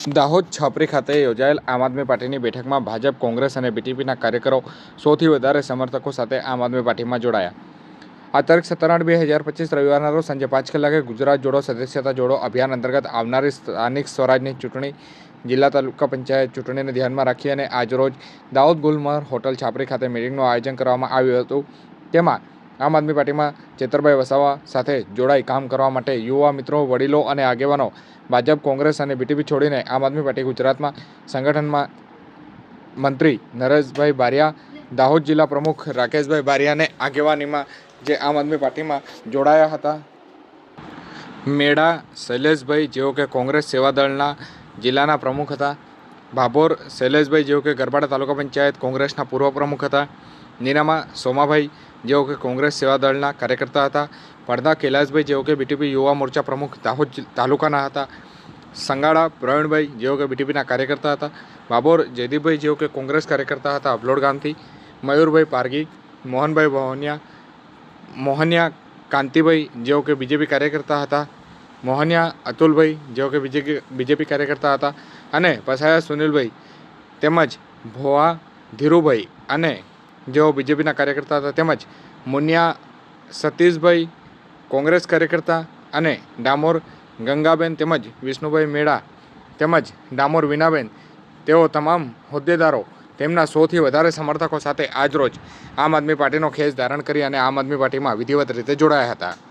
દાહોદ છાપરી ખાતે યોજાયેલ આમ આદમી પાર્ટીની બેઠકમાં ભાજપ, કોંગ્રેસ અને બીટીપીના કાર્યકરો સૌથી વધારે સમર્થકો સાથે આમ આદમી પાર્ટીમાં જોડાયા. આ તારીખ સત્તર આઠ બે હજાર પચીસ રવિવારના રોજ સાંજે પાંચ કલાકે ગુજરાત જોડો, સદસ્યતા જોડો અભિયાન અંતર્ગત આવનારી સ્થાનિક સ્વરાજની ચૂંટણી, જિલ્લા તાલુકા પંચાયત ચૂંટણીને ધ્યાનમાં રાખી અને આજરોજ દાહોદ ગુલમર હોટલ છાપરી ખાતે મિટિંગનું આયોજન કરવામાં આવ્યું હતું. તેમાં આમ આદમી પાર્ટીમાં ચેતરભાઈ વસાવા સાથે જોડાઈ કામ કરવા માટે યુવા મિત્રો, વડીલો અને આગેવાનો ભાજપ, કોંગ્રેસ અને બીટીપી છોડીને આમ આદમી પાર્ટી ગુજરાતમાં સંગઠનમાં મંત્રી નરેશભાઈ બારિયા, દાહોદ જિલ્લા પ્રમુખ રાકેશભાઈ બારિયાને આગેવાનીમાં જે આમ આદમી પાર્ટીમાં જોડાયા હતા. મેળા શૈલેષભાઈ જેઓ કે કોંગ્રેસ સેવાદળના જિલ્લાના પ્રમુખ હતા. ભાભોર, શૈલેષભાઈ જેઓ કે ગરબાડા તાલુકા પંચાયત કોંગ્રેસના પૂર્વ પ્રમુખ હતા. નીનામા સોમાભાઈ, જેઓ કે કોંગ્રેસ સેવાદળના કાર્યકર્તા હતા, પડદા કૈલાસભાઈ, જેઓ કે બીટીપી યુવા મોરચા પ્રમુખ દાહોદ તાલુકાના હતા સંગાડા પ્રવીણભાઈ, જેઓ કે બીટીપીના કાર્યકર્તા હતા, બાબોર જયદીપભાઈ, જેઓ કે કોંગ્રેસ કાર્યકર્તા હતા અબલોડ ગામથી, મયુરભાઈ પારગી મોહનભાઈ વહોનિયા મોહનિયા કાંતિભાઈ, જેઓ કે બીજેપી કાર્યકર્તા હતા, મોહનિયા અતુલભાઈ, જેઓ કે બીજેપી બીજેપી કાર્યકર્તા હતા, અને પસાયા સુનિલભાઈ તેમજ ભોવા ધીરુભાઈ અને જેઓ બીજેપીના કાર્યકર્તા હતા તેમજ મુનિયા, સતીશભાઈ, કોંગ્રેસ કાર્યકર્તા અને ડામોર ગંગાબેન તેમજ વિષ્ણુભાઈ મેળા તેમજ ડામોર વિનાબેન, તેઓ તમામ હોદ્દેદારો તેમના સૌથી વધારે સમર્થકો સાથે આજરોજ આમ આદમી પાર્ટીનો ખેસ ધારણ કરી અને આમ આદમી પાર્ટીમાં વિધિવત રીતે જોડાયા હતા.